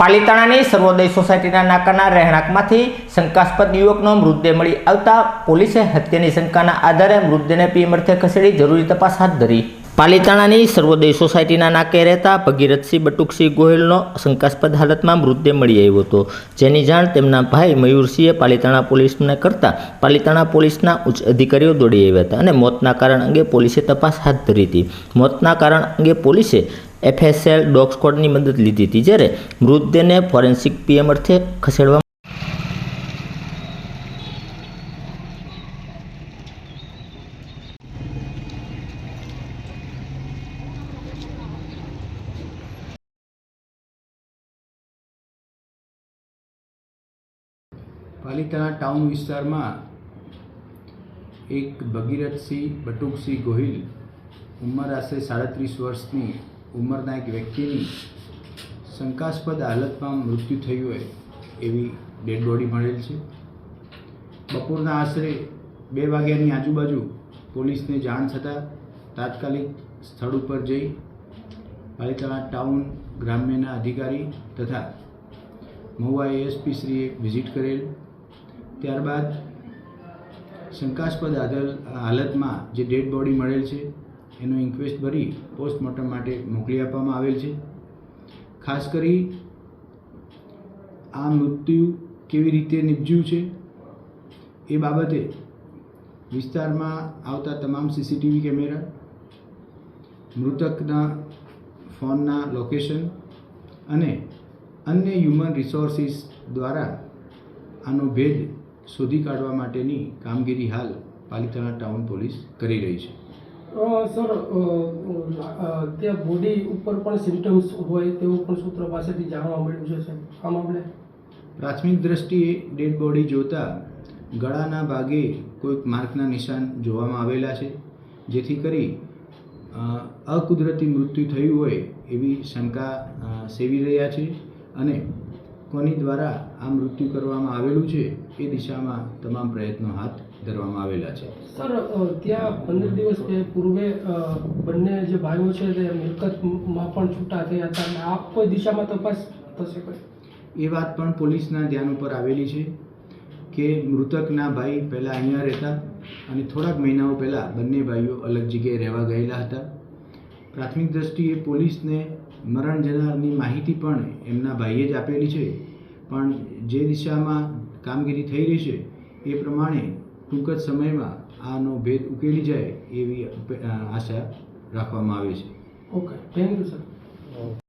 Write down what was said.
પાલીતાણાની સર્વોદય સોસાયટીના નાકાના રહેણાંકમાંથી શંકાસ્પદ યુવકનો મૃતદેહ મળી આવતા પોલીસે હત્યાની શંકાના આધારે મૃતદેહને પીએમ અર્થે ખસેડી જરૂરી તપાસ હાથ ધરી. પાલીતાણાની સર્વોદય સોસાયટીના નાકે રહેતા ભગીરથસિંહ બટુકસિંહ ગોહિલનો શંકાસ્પદ હાલતમાં મૃતદેહ મળી આવ્યો હતો. જેની જાણ તેમના ભાઈ મયુરસિંહે પાલીતાણા પોલીસને કરતા પાલીતાણા પોલીસના ઉચ્ચ અધિકારીઓ દોડી આવ્યા હતા અને મોતના કારણ અંગે પોલીસે તપાસ હાથ ધરી હતી. મોતના કારણ અંગે પોલીસે એફએસએલ ડોગ સ્કોડની મદદ લીધી હતી, જ્યારે મૃતદેહને ફોરેન્સિક પીએમ અર્થે ખસેડવા પાલિતાણા ટાઉન વિસ્તારમાં એક ભગીરથસિંહ, બટુકસિંહ ગોહિલ ઉંમર આશરે સાડત્રીસ વર્ષની ઉંમરના એક વ્યક્તિની શંકાસ્પદ હાલતમાં મૃત્યુ થયું હોય એવી ડેડ બોડી મળેલ છે. બપોરના આશરે બે વાગ્યાની આજુબાજુ પોલીસને જાણ થતાં તાત્કાલિક સ્થળ ઉપર જઈ પાલિતાણા ટાઉન ગ્રામ્યના અધિકારી તથા મહુવા એએસપી શ્રીએ વિઝિટ કરેલ. ત્યારબાદ શંકાસ્પદ હાલતમાં જે ડેડ બોડી મળેલ છે એનો ઇન્ક્વેસ્ટ ભરી પોસ્ટમોર્ટમ માટે મોકલી આપવામાં આવેલ છે. ખાસ કરી આ મૃત્યુ કેવી રીતે નિપજ્યું છે એ બાબતે વિસ્તારમાં આવતા તમામ સીસીટીવી કેમેરા, મૃતકના ફોનના લોકેશન અને અન્ય હ્યુમન રિસોર્સિસ દ્વારા આનો ભેદ શોધી કાઢવા માટેની કામગીરી હાલ પાલિતાણા ટાઉન પોલીસ કરી રહી છે. સર ત્યાં બોડી ઉપર પણ સિમ્ટમ્સ હોય તેવું પણ સૂત્રો પાસેથી જાણવા મળ્યું છે સર આ મામલે? પ્રાથમિક દ્રષ્ટિએ ડેડ બોડી જોતા ગળાના ભાગે કોઈક માર્કના નિશાન જોવામાં આવેલા છે, જેથી કરી અકુદરતી મૃત્યુ થયું હોય એવી શંકા સેવી રહ્યા છે અને કોની દ્વારા આ મૃત્યુ કરવામાં આવેલું છે એ દિશામાં તમામ પ્રયત્નો હાથ ધરવામાં આવેલા છે. સર ત્યાં પંદર દિવસ પૂર્વે બંને જે ભાઈઓ છે તે મિલકતમાં પણ છૂટા થયા હતા. અને આ કોઈ દિશામાં તપાસ થશે કોઈ? એ વાત પણ પોલીસના ધ્યાન ઉપર આવેલી છે કે મૃતકના ભાઈ પહેલાં અહીંયા રહેતા અને થોડાક મહિનાઓ પહેલાં બંને ભાઈઓ અલગ જગ્યાએ રહેવા ગયેલા હતા. પ્રાથમિક દ્રષ્ટિએ પોલીસને મરણ જનારની માહિતી પણ એમના ભાઈએ જ આપેલી છે. પણ જે દિશામાં કામગીરી થઈ રહી છે, એ પ્રમાણે ટૂંક જ સમયમાં આનો ભેદ ઉકેલી જાય એવી આશા રાખવામાં આવે છે. ઓકે. Thank you, sir.